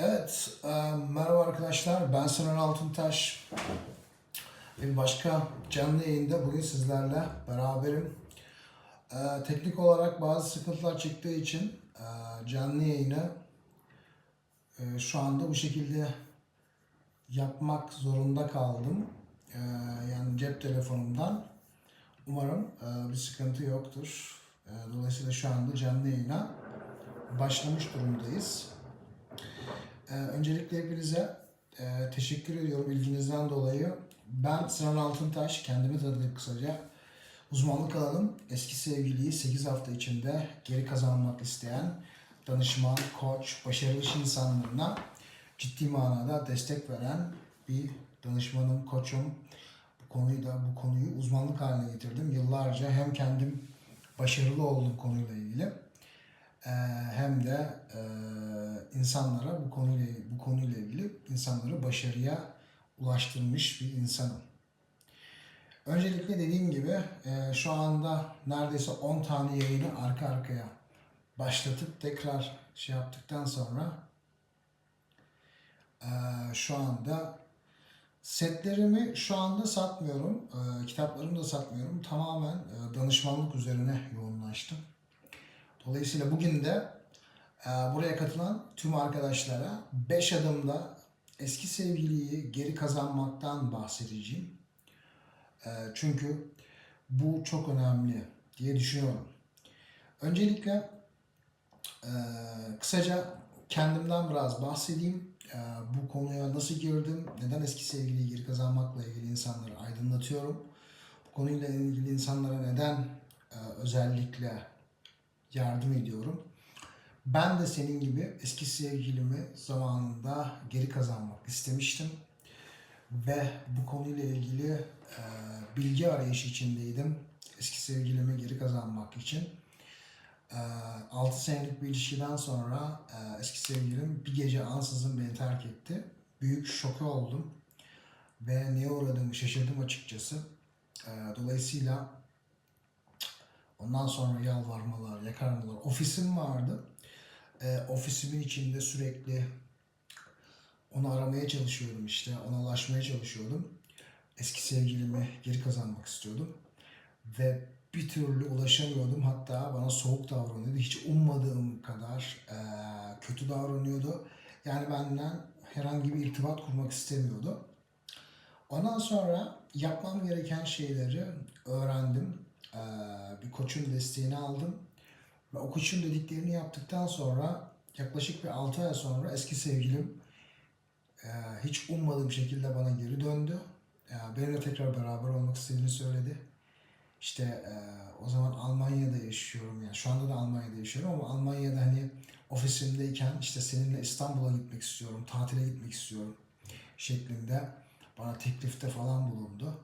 Evet, e, merhaba arkadaşlar. Ben Sinan Altuntaş. Bir başka canlı yayında bugün sizlerle beraberim. E, teknik olarak bazı sıkıntılar çıktığı için e, canlı yayını e, şu anda bu şekilde yapmak zorunda kaldım. E, yani cep telefonumdan. Umarım e, bir sıkıntı yoktur. E, dolayısıyla şu anda canlı yayına başlamış durumdayız. Ee, öncelikle hepinize e, teşekkür ediyorum ilginizden dolayı. Ben Sinan Altıntaş, kendimi tanıtayım kısaca. Uzmanlık alanım eski sevgiliyi 8 hafta içinde geri kazanmak isteyen danışman, koç, başarılı iş insanlarına ciddi manada destek veren bir danışmanım, koçum. Bu konuyu da bu konuyu uzmanlık haline getirdim. Yıllarca hem kendim başarılı oldum konuyla ilgili hem de e, insanlara bu konuyla bu konuyla ilgili insanları başarıya ulaştırmış bir insanım. Öncelikle dediğim gibi e, şu anda neredeyse 10 tane yayını arka arkaya başlatıp tekrar şey yaptıktan sonra e, şu anda setlerimi şu anda satmıyorum. Kitaplarımı da satmıyorum. Tamamen danışmanlık üzerine yoğunlaştım. Dolayısıyla bugün de e, buraya katılan tüm arkadaşlara 5 adımda eski sevgiliyi geri kazanmaktan bahsedeceğim. E, çünkü bu çok önemli diye düşünüyorum. Öncelikle e, kısaca kendimden biraz bahsedeyim. E, bu konuya nasıl girdim, neden eski sevgiliyi geri kazanmakla ilgili insanları aydınlatıyorum. Bu konuyla ilgili insanlara neden e, özellikle yardım ediyorum. Ben de senin gibi eski sevgilimi zamanında geri kazanmak istemiştim. Ve bu konuyla ilgili e, bilgi arayışı içindeydim. Eski sevgilimi geri kazanmak için. E, 6 senelik bir ilişkiden sonra e, eski sevgilim bir gece ansızın beni terk etti. Büyük şoka oldum. Ve neye uğradığımı şaşırdım açıkçası. E, dolayısıyla Ondan sonra yalvarmalar, yakarmalar. Ofisim vardı. E, ofisimin içinde sürekli onu aramaya çalışıyordum işte. Ona ulaşmaya çalışıyordum. Eski sevgilimi geri kazanmak istiyordum. Ve bir türlü ulaşamıyordum. Hatta bana soğuk davranıyordu. Hiç ummadığım kadar e, kötü davranıyordu. Yani benden herhangi bir irtibat kurmak istemiyordu. Ondan sonra yapmam gereken şeyleri öğrendim. Ee, bir koçun desteğini aldım. Ve o koçun dediklerini yaptıktan sonra yaklaşık bir 6 ay sonra eski sevgilim e, hiç ummadığım şekilde bana geri döndü. E, benimle tekrar beraber olmak istediğini söyledi. İşte e, o zaman Almanya'da yaşıyorum yani şu anda da Almanya'da yaşıyorum ama Almanya'da hani ofisimdeyken işte seninle İstanbul'a gitmek istiyorum, tatile gitmek istiyorum şeklinde bana teklifte falan bulundu.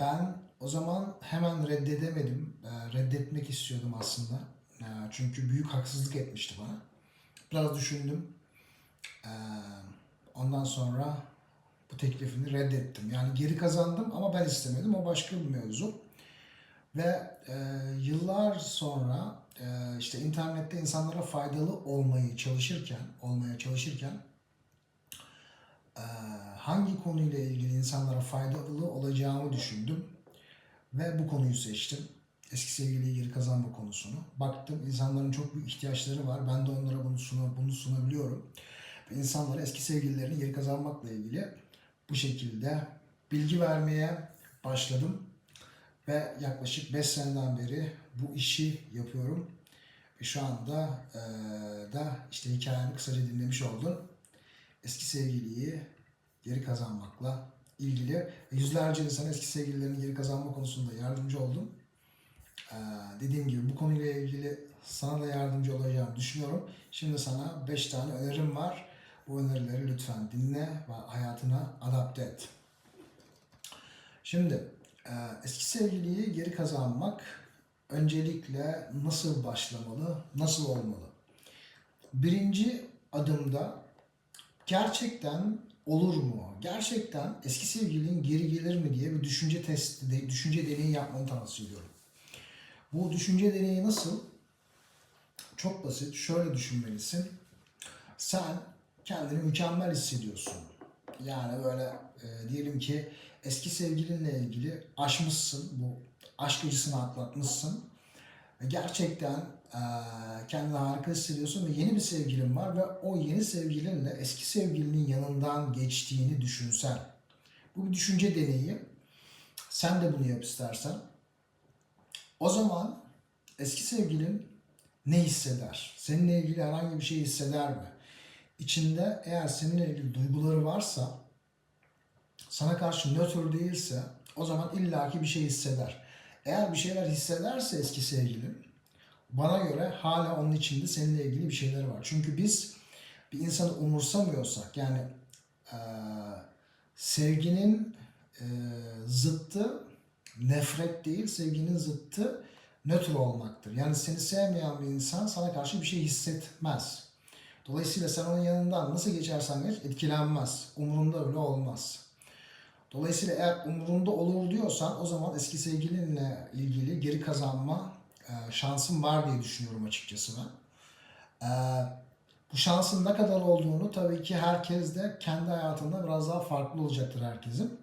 Ben o zaman hemen reddedemedim. E, reddetmek istiyordum aslında. E, çünkü büyük haksızlık etmişti bana. Biraz düşündüm. E, ondan sonra bu teklifini reddettim. Yani geri kazandım ama ben istemedim. O başka bir mevzu. Ve e, yıllar sonra e, işte internette insanlara faydalı olmayı çalışırken, olmaya çalışırken hangi konuyla ilgili insanlara faydalı olacağımı düşündüm ve bu konuyu seçtim. Eski sevgiliyi geri kazanma konusunu. Baktım insanların çok büyük ihtiyaçları var. Ben de onlara bunu, suna, bunu sunabiliyorum. Ve insanlara eski sevgililerini geri kazanmakla ilgili bu şekilde bilgi vermeye başladım. Ve yaklaşık 5 seneden beri bu işi yapıyorum. Ve şu anda e, da işte hikayemi kısaca dinlemiş oldun. Eski sevgiliyi geri kazanmakla ilgili yüzlerce insan eski sevgililerini geri kazanma konusunda yardımcı oldum. Ee, dediğim gibi bu konuyla ilgili sana da yardımcı olacağımı düşünüyorum. Şimdi sana 5 tane önerim var. Bu önerileri lütfen dinle ve hayatına adapte et. Şimdi e, eski sevgiliyi geri kazanmak öncelikle nasıl başlamalı, nasıl olmalı? Birinci adımda gerçekten olur mu? Gerçekten eski sevgilin geri gelir mi diye bir düşünce testi, düşünce deneyi yapmanı tavsiye ediyorum. Bu düşünce deneyi nasıl? Çok basit. Şöyle düşünmelisin. sen kendini mükemmel hissediyorsun. Yani böyle e, diyelim ki eski sevgilinle ilgili aşmışsın, bu aşk acısını atlatmışsın. Gerçekten kendini harika hissediyorsun ve yeni bir sevgilin var ve o yeni sevgilinle eski sevgilinin yanından geçtiğini düşünsen. Bu bir düşünce deneyi. Sen de bunu yap istersen. O zaman eski sevgilin ne hisseder? Seninle ilgili herhangi bir şey hisseder mi? İçinde eğer seninle ilgili duyguları varsa, sana karşı nötr değilse o zaman illaki bir şey hisseder. Eğer bir şeyler hissederse eski sevgilin, bana göre hala onun içinde seninle ilgili bir şeyler var. Çünkü biz bir insanı umursamıyorsak, yani eee, sevginin eee, zıttı nefret değil, sevginin zıttı nötr olmaktır. Yani seni sevmeyen bir insan sana karşı bir şey hissetmez. Dolayısıyla sen onun yanından nasıl geçersen geç etkilenmez. Umurunda bile olmaz. Dolayısıyla eğer umurunda olur diyorsan o zaman eski sevgilinle ilgili geri kazanma e, şansın var diye düşünüyorum açıkçası ben. E, bu şansın ne kadar olduğunu tabii ki herkes de kendi hayatında biraz daha farklı olacaktır herkesin.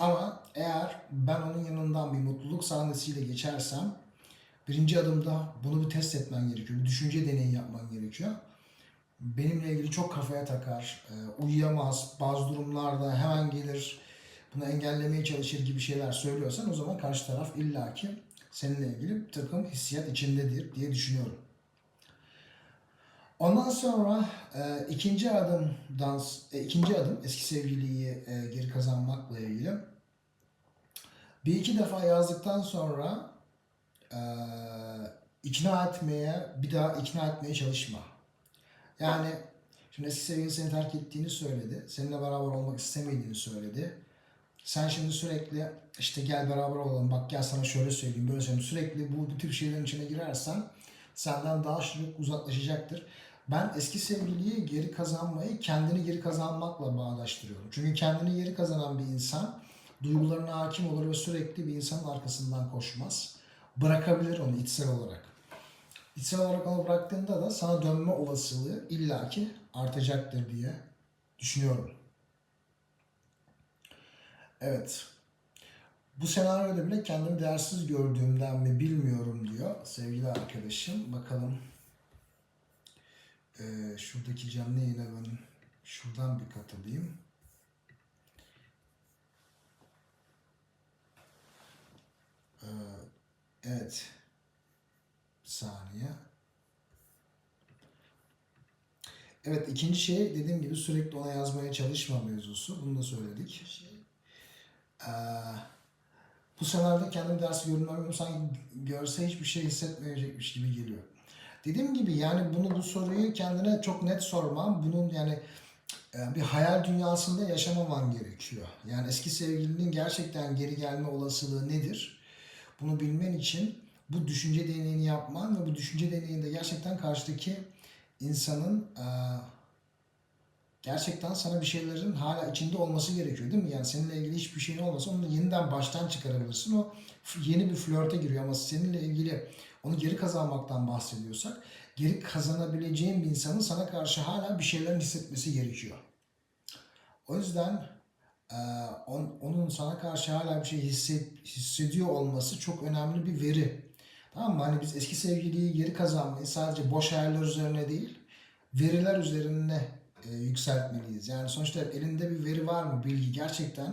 Ama eğer ben onun yanından bir mutluluk sahnesiyle geçersem birinci adımda bunu bir test etmen gerekiyor. Bir düşünce deneyi yapman gerekiyor. Benimle ilgili çok kafaya takar, e, uyuyamaz, bazı durumlarda hemen gelir, bunu engellemeye çalışır gibi şeyler söylüyorsan o zaman karşı taraf illaki seninle ilgili bir takım hissiyat içindedir diye düşünüyorum. Ondan sonra e, ikinci adımdan e, ikinci adım eski sevgiliyi e, geri kazanmakla ilgili. Bir iki defa yazdıktan sonra e, ikna etmeye bir daha ikna etmeye çalışma. Yani şimdi eski sevgilin seni terk ettiğini söyledi. Seninle beraber olmak istemediğini söyledi. Sen şimdi sürekli işte gel beraber olalım bak gel sana şöyle söyleyeyim böyle söyleyeyim. Sürekli bu, bu tür şeylerin içine girersen senden daha çabuk uzaklaşacaktır. Ben eski sevgiliyi geri kazanmayı kendini geri kazanmakla bağdaştırıyorum. Çünkü kendini geri kazanan bir insan duygularına hakim olur ve sürekli bir insanın arkasından koşmaz. Bırakabilir onu içsel olarak. İçsel olarak onu bıraktığında da sana dönme olasılığı illaki artacaktır diye düşünüyorum. Evet. Bu senaryoda bile kendimi değersiz gördüğümden mi bilmiyorum diyor sevgili arkadaşım. Bakalım. Ee, şuradaki canlı yayına ben şuradan bir katılayım. Ee, evet. Bir saniye. Evet ikinci şey dediğim gibi sürekli ona yazmaya çalışma mevzusu. Bunu da söyledik. Ee, bu senaryoda kendim dersi görünmem sanki görse hiçbir şey hissetmeyecekmiş gibi geliyor. Dediğim gibi yani bunu bu soruyu kendine çok net sormam. Bunun yani e, bir hayal dünyasında yaşamaman gerekiyor. Yani eski sevgilinin gerçekten geri gelme olasılığı nedir? Bunu bilmen için bu düşünce deneyini yapman ve bu düşünce deneyinde gerçekten karşıdaki insanın e, gerçekten sana bir şeylerin hala içinde olması gerekiyor değil mi? Yani seninle ilgili hiçbir şeyin olmasa onu yeniden baştan çıkarabilirsin. O yeni bir flörte giriyor ama seninle ilgili onu geri kazanmaktan bahsediyorsak geri kazanabileceğin bir insanın sana karşı hala bir şeylerin hissetmesi gerekiyor. O yüzden e, on- onun sana karşı hala bir şey hisset, hissediyor olması çok önemli bir veri. Tamam mı? Hani biz eski sevgiliyi geri kazanmayı sadece boş hayaller üzerine değil, veriler üzerine e, yükseltmeliyiz. Yani sonuçta elinde bir veri var mı, bilgi gerçekten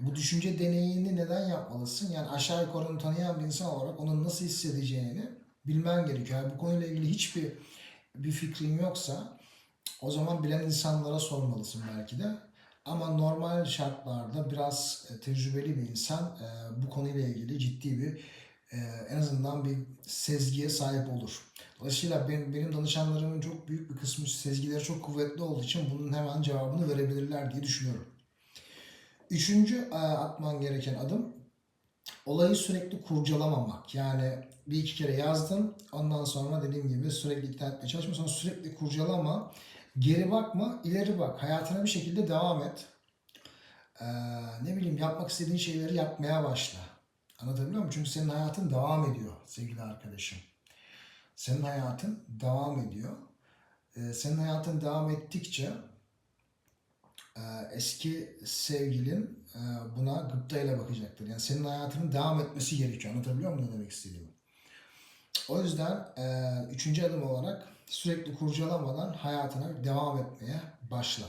e, bu düşünce deneyini neden yapmalısın? Yani aşağı yukarı tanıyan bir insan olarak onun nasıl hissedeceğini bilmen gerekiyor. Yani bu konuyla ilgili hiçbir bir fikrin yoksa o zaman bilen insanlara sormalısın belki de. Ama normal şartlarda biraz e, tecrübeli bir insan e, bu konuyla ilgili ciddi bir e, en azından bir sezgiye sahip olur. Dolayısıyla benim, benim danışanlarımın çok büyük bir kısmı sezgileri çok kuvvetli olduğu için bunun hemen cevabını verebilirler diye düşünüyorum. Üçüncü e, atman gereken adım olayı sürekli kurcalamamak. Yani bir iki kere yazdın ondan sonra dediğim gibi sürekli ikna etmeye çalışma sonra sürekli kurcalama. Geri bakma, ileri bak. Hayatına bir şekilde devam et. Ee, ne bileyim yapmak istediğin şeyleri yapmaya başla. Anlatabiliyor muyum? Çünkü senin hayatın devam ediyor sevgili arkadaşım. Senin hayatın devam ediyor. e, senin hayatın devam ettikçe e, eski sevgilin e, buna gıptayla bakacaktır. Yani senin hayatının devam etmesi gerekiyor. Anlatabiliyor muyum ne demek istediğimi? O yüzden e, üçüncü adım olarak sürekli kurcalamadan hayatına devam etmeye başla.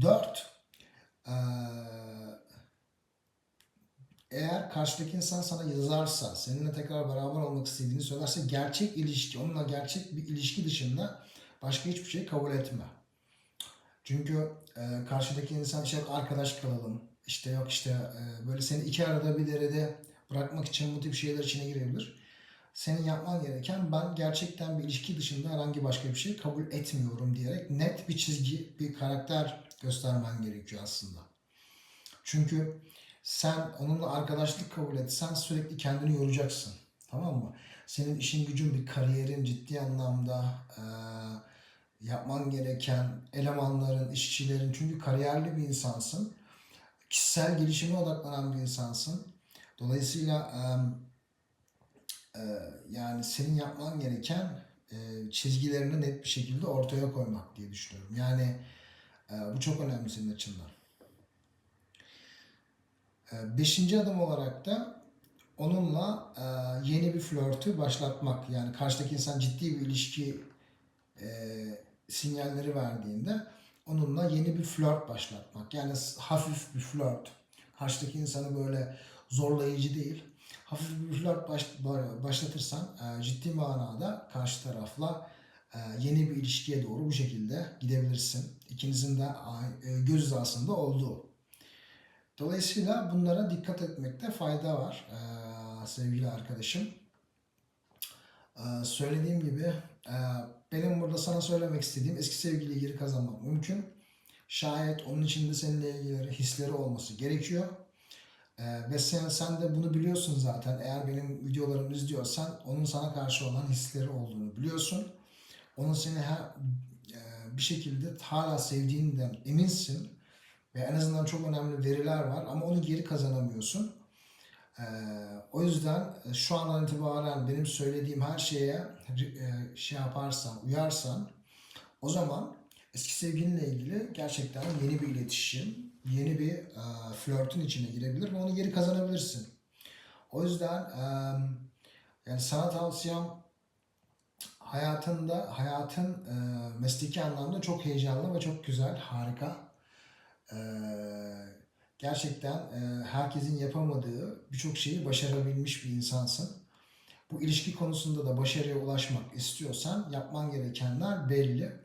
Dört, e, eğer karşıdaki insan sana yazarsa, seninle tekrar beraber olmak istediğini söylerse gerçek ilişki, onunla gerçek bir ilişki dışında başka hiçbir şey kabul etme. Çünkü e, karşıdaki insan işte arkadaş kalalım, işte yok işte e, böyle seni iki arada bir derede bırakmak için bu tip şeyler içine girebilir. Senin yapman gereken ben gerçekten bir ilişki dışında herhangi başka bir şey kabul etmiyorum diyerek net bir çizgi, bir karakter göstermen gerekiyor aslında. Çünkü sen onunla arkadaşlık kabul etsen sürekli kendini yoracaksın. Tamam mı? Senin işin gücün bir kariyerin ciddi anlamda e, yapman gereken elemanların, işçilerin çünkü kariyerli bir insansın. Kişisel gelişime odaklanan bir insansın. Dolayısıyla e, e, yani senin yapman gereken e, çizgilerini net bir şekilde ortaya koymak diye düşünüyorum. Yani e, bu çok önemli senin açından. E, beşinci adım olarak da onunla e, yeni bir flörtü başlatmak. Yani karşıdaki insan ciddi bir ilişki e, sinyalleri verdiğinde onunla yeni bir flört başlatmak. Yani hafif bir flört. Karşıdaki insanı böyle zorlayıcı değil. Hafif bir flört baş, ba- başlatırsan e, ciddi manada karşı tarafla yeni bir ilişkiye doğru bu şekilde gidebilirsin. İkinizin de göz hizasında olduğu. Dolayısıyla bunlara dikkat etmekte fayda var sevgili arkadaşım. Söylediğim gibi benim burada sana söylemek istediğim eski sevgiliyi geri kazanmak mümkün. Şayet onun içinde seninle ilgili hisleri olması gerekiyor. Ve sen, sen de bunu biliyorsun zaten. Eğer benim videolarımı izliyorsan onun sana karşı olan hisleri olduğunu biliyorsun. Onun seni her, bir şekilde hala sevdiğinden eminsin. Ve en azından çok önemli veriler var ama onu geri kazanamıyorsun. Ee, o yüzden e, şu andan itibaren benim söylediğim her şeye e, şey yaparsan, uyarsan o zaman eski sevgilinle ilgili gerçekten yeni bir iletişim, yeni bir e, flörtün içine girebilir ve onu geri kazanabilirsin. O yüzden e, yani sana tavsiyem hayatında, hayatın e, mesleki anlamda çok heyecanlı ve çok güzel, harika. Ee, gerçekten e, herkesin yapamadığı birçok şeyi başarabilmiş bir insansın. Bu ilişki konusunda da başarıya ulaşmak istiyorsan yapman gerekenler belli.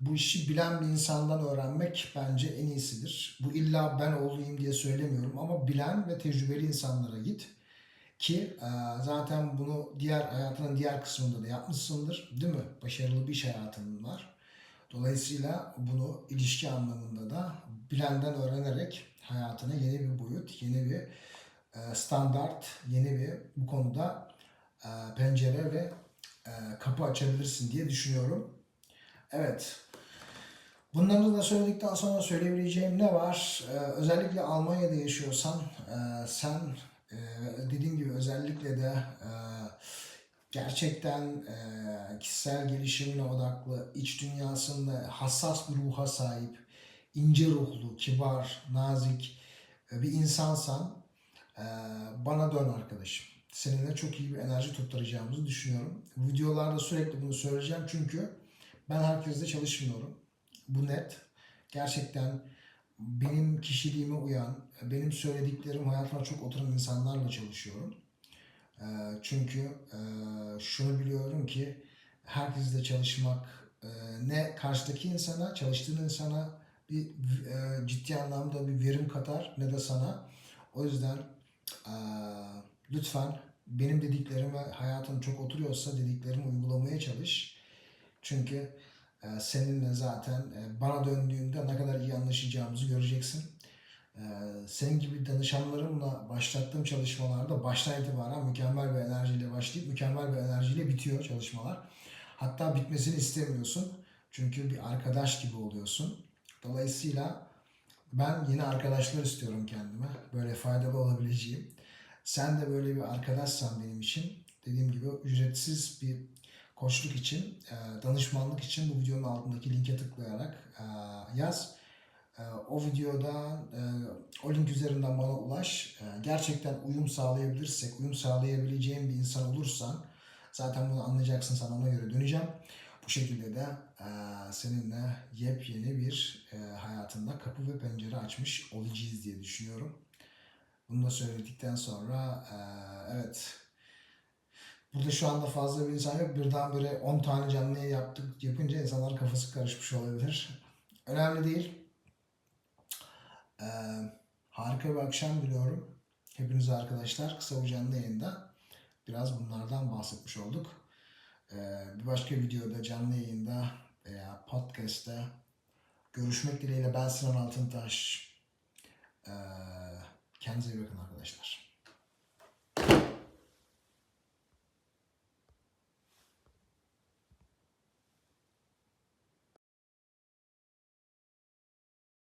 Bu işi bilen bir insandan öğrenmek bence en iyisidir. Bu illa ben olayım diye söylemiyorum ama bilen ve tecrübeli insanlara git. Ki e, zaten bunu diğer hayatının diğer kısmında da yapmışsındır, değil mi? Başarılı bir iş hayatın var. Dolayısıyla bunu ilişki anlamında da bilenden öğrenerek hayatına yeni bir boyut, yeni bir e, standart, yeni bir bu konuda e, pencere ve e, kapı açabilirsin diye düşünüyorum. Evet. Bunları da söyledikten sonra söyleyebileceğim ne var? Ee, özellikle Almanya'da yaşıyorsan e, sen e, dediğim gibi özellikle de e, gerçekten e, kişisel gelişimine odaklı, iç dünyasında hassas bir ruha sahip, ince ruhlu, kibar, nazik e, bir insansan e, bana dön arkadaşım. Seninle çok iyi bir enerji tutturacağımızı düşünüyorum. Videolarda sürekli bunu söyleyeceğim çünkü ben herkesle çalışmıyorum. Bu net. Gerçekten benim kişiliğime uyan, benim söylediklerim hayatıma çok oturan insanlarla çalışıyorum. Ee, Çünkü e, şunu biliyorum ki herkesle çalışmak e, ne karşıdaki insana, çalıştığın insana bir e, ciddi anlamda bir verim katar ne de sana. O yüzden e, lütfen benim dediklerime hayatın çok oturuyorsa dediklerimi uygulamaya çalış. Çünkü e, seninle zaten e, bana döndüğünde ne kadar iyi anlaşacağımızı göreceksin. E, senin gibi danışanlarımla başlattığım çalışmalarda baştan itibaren mükemmel bir enerjiyle başlayıp mükemmel bir enerjiyle bitiyor çalışmalar. Hatta bitmesini istemiyorsun. Çünkü bir arkadaş gibi oluyorsun. Dolayısıyla ben yeni arkadaşlar istiyorum kendime. Böyle faydalı olabileceğim. Sen de böyle bir arkadaşsan benim için dediğim gibi ücretsiz bir koçluk için, e, danışmanlık için bu videonun altındaki linke tıklayarak e, yaz. E, o videoda e, o link üzerinden bana ulaş. Gerçekten uyum sağlayabilirsek, uyum sağlayabileceğim bir insan olursan zaten bunu anlayacaksın sana ona göre döneceğim. Bu şekilde de e, seninle yepyeni bir e, hayatında kapı ve pencere açmış olacağız diye düşünüyorum. Bunu da söyledikten sonra e, evet Burada şu anda fazla bir insan yok. Birdenbire 10 tane canlı yayın yaptık yapınca insanlar kafası karışmış olabilir. Önemli değil. Ee, harika bir akşam diliyorum. Hepinize arkadaşlar kısa bir canlı yayında biraz bunlardan bahsetmiş olduk. Ee, bir başka videoda canlı yayında veya podcast'te görüşmek dileğiyle ben Sinan Altıntaş. Ee, kendinize iyi bakın arkadaşlar.